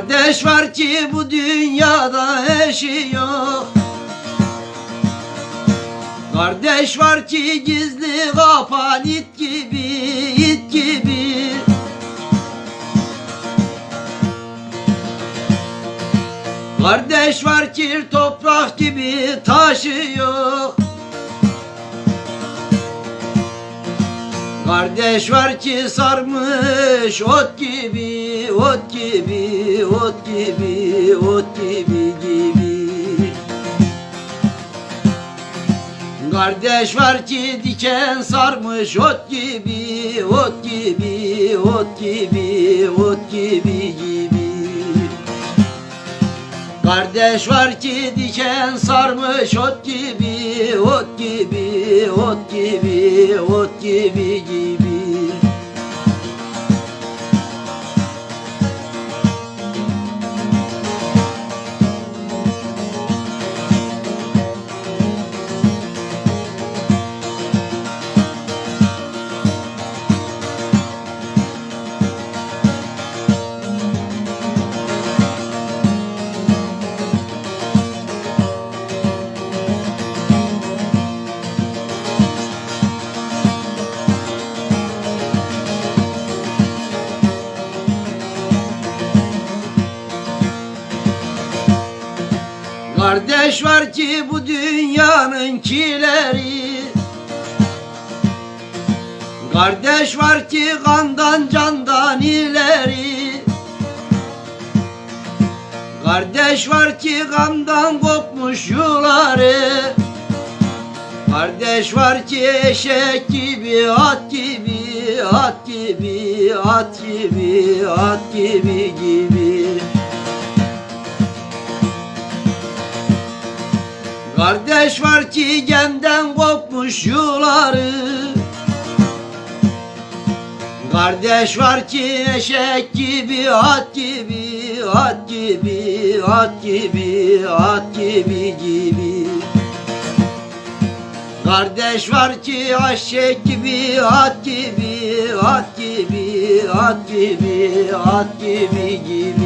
Kardeş var ki bu dünyada eşi yok. Kardeş var ki gizli kapan it gibi, it gibi. Kardeş var ki toprak gibi taşı Kardeş var ki sarmış ot gibi, ot gibi, ot gibi, ot gibi gibi. Kardeş var ki diken sarmış ot gibi, ot gibi, ot gibi, ot gibi gibi. Kardeş var ki diken sarmış ot gibi, ot gibi, ot gibi, ot gibi gibi. Kardeş var ki bu dünyanın kileri. Kardeş var ki kandan candan ileri. Kardeş var ki kandan kopmuş yuları. Kardeş var ki eşek gibi, at gibi, at gibi, at gibi, at gibi gibi. Kardeş var ki gemden kopmuş yuları Kardeş var ki eşek gibi, at gibi, at gibi, at gibi, at gibi gibi. Kardeş var ki eşek gibi, at gibi, at gibi, at gibi, at gibi gibi.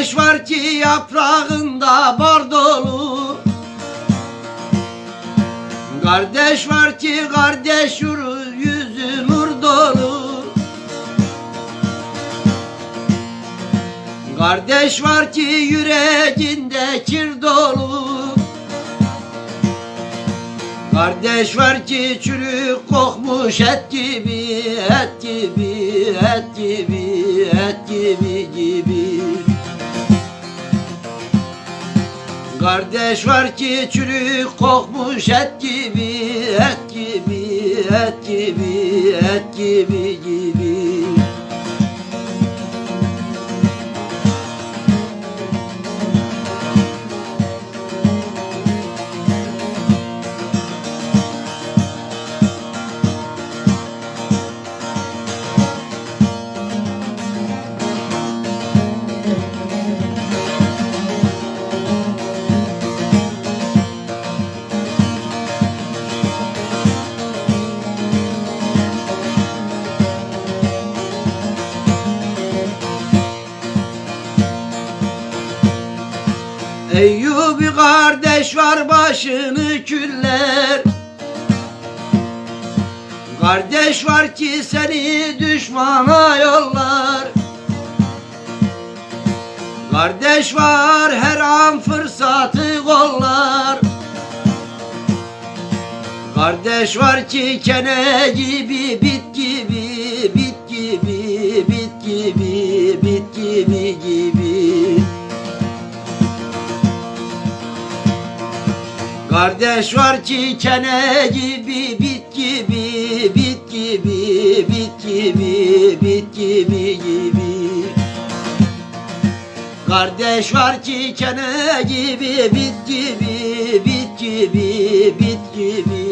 Kardeş var ki yaprağında bar dolu Kardeş var ki kardeş yürü yüzü nur dolu Kardeş var ki yüreğinde kir dolu Kardeş var ki çürük kokmuş et gibi, et gibi, et gibi, et gibi gibi. Kardeş var ki çürük kokmuş et gibi, et gibi, et gibi, et gibi gibi. Eyyubi kardeş var başını küller. Kardeş var ki seni düşmana yollar. Kardeş var her an fırsatı kollar. Kardeş var ki kene gibi bit gibi bit Kardeş var çiçene gibi bit gibi bit gibi bit gibi bit gibi gibi. Kardeş var çiçene gibi bit gibi bit gibi bit gibi